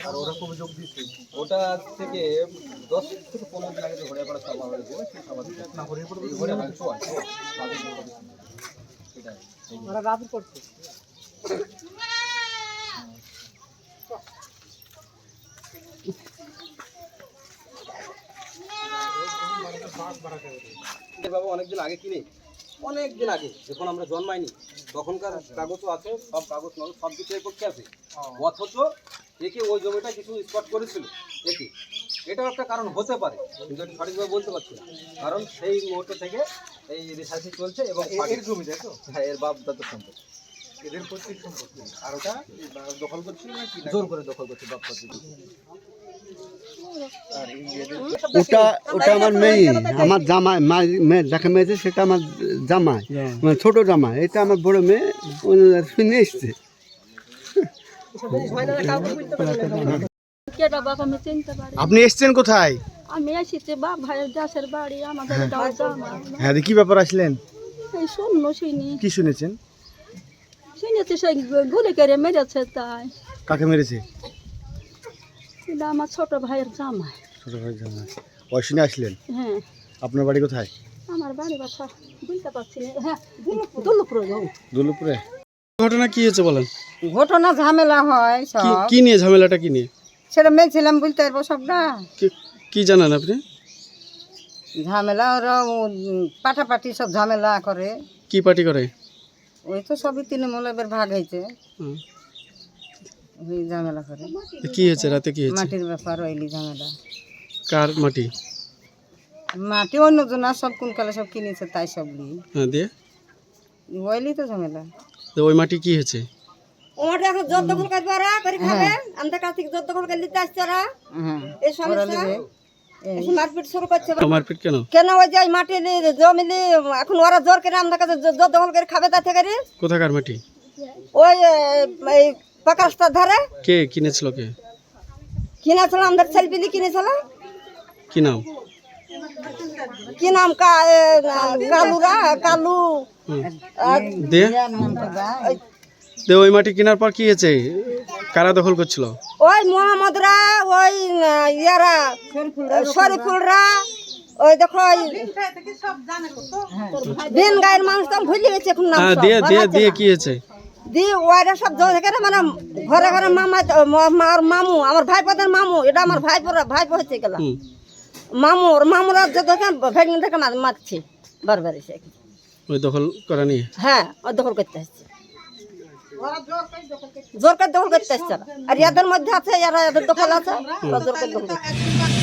আর ওরা খুব যোগ দিচ্ছে ওটা থেকে দশ থেকে পনেরো দিন আগে যে হরিয়াপাড়া সভা হয়েছে সেই না হরিয়াপাড়া হরিয়াপাড়া চুয়ার সেটাই ওরা রাজুর করছে। বাবা অনেকদিন আগে কিনে? অনেক দিন আগে যখন আমরা জন্মাইনি তখনকার কাগজও আছে সব কাগজ মাগজ সব কিছু এর পক্ষে আছে। অথচ একে ওই জমিটা কিছু স্পট করেছিল একে। এটাও একটা কারণ হতে পারে কিন্তু এটা সঠিকভাবে বলতে পারছি না। কারণ সেই মুহূর্ত থেকে এই রিসার্চই চলছে এবং এর জমি তো? হ্যাঁ এর বাপ দাদুর সম্পত্তি এদের সম্পত্তি আর ওটা দখল করছিল নাকি জোর করে দখল করছে বাপ ওটা ওটা আমার মেয়ে আমার জামাই মেয়ে যাকে মেয়েছে সেটা আমার জামাই মানে ছোট জামাই। এটা আমার বড় মেয়ে শুনে এসছে। কেটা বাবা আমি চিনতে পারি আপনি এসছেন কোথায়? আমি এসেছি বাপ ভাইয়ের দেশের বাড়ি আমাদের হ্যাঁ। কি ব্যাপার আসলেন? এই শুনি। কি শুনেছেন? শুনেছি সেই গুলি করে মেরেছে তাই। কাকে মেরেছে? এটা আমার ছোট ভাইয়ের জামাই। ছোট ভাই জামাই। শুনে আসলেন? হ্যাঁ। আপনার বাড়ি কোথায়? আমার বাড়ি বাসা বুঝতে পারছি না। হ্যাঁ দুলুপুর দুলুপুরে? ঘটনা কি হয়েছে বলেন? ঘটনা ঝামেলা হয় কি সব। কি নিয়ে ঝামেলাটা কি নিয়ে? সেটা মেয়েছিলাম বলতে পারব সবটা। কি- কি জানেন আপনি? ঝামেলা ওরা পাঠাপাঠি সব ঝামেলা করে। কি পার্টি করে? ওই তো সবই তৃণমূল এবার ভাগ হয়েছে। হুম। ওই ঝামেলা করে। কি হয়েছে? রাতে কি হয়েছে? মাটির ব্যাপার ওইলি ঝামেলা। কার মাটি? মাটি অন্য জনা সব কোন কালে সব কিনেছে তাই সব লি হ্যাঁ দিয়ে? ওইলি তো ঝামেলা। তো ওই মাটি কি হয়েছে? ওমাটা এখন জোর দখল করবে করে খাবে। আমাদের কাছ থেকে দখল করে নিতে আসছে ওরা। হ্যাঁ। এই সমস্যা। মারপিট কেন? কেন ওই যে মাটি নি- জমি এখন ওরা জোর করে আমাদের কাছে জোর দখল করে খাবে তা থেকে কোথাকার মাটি? ওই পাকা রাস্তার ধারে। কে কিনেছিল কে? কিনেছিল আমাদের সেলফি কিনেছিল। কি নাম? কি নাম কালুরা কালু। হুম। দিয়ে ওই- মাটি কেনার পর কি হয়েছে? কারা দখল করছিল? ওই মোহাম্মদরা ওই ইয়ারা শরীফুলরা ওই দেখো ওই দিন গায়ের মানুষ তো ভুলে গেছি এখন নাম হ্যাঁ দিয়ে দিয়ে আছে দিয়ে কি হয়েছে? দিয়ে ওইরা সব জয় থেকে মানে ঘরে ঘরে মামা আমার মামু আমার ভাইপোদের মামু এটা আমার ভাইপোরা ভাইপো হচ্ছে গেল। মামু ওর মামুরা যে দেখেন ভেগনি থেকে মারছে বারবার এসে ওই দখল করা নিয়ে? হ্যাঁ ও দখল করতে আসছে জোর করে দখল করতে আসছে ওরা। আর এদের মধ্যে আছে এরা এদের দখল আছে ওরা জোর করে দখল করতে আসছে।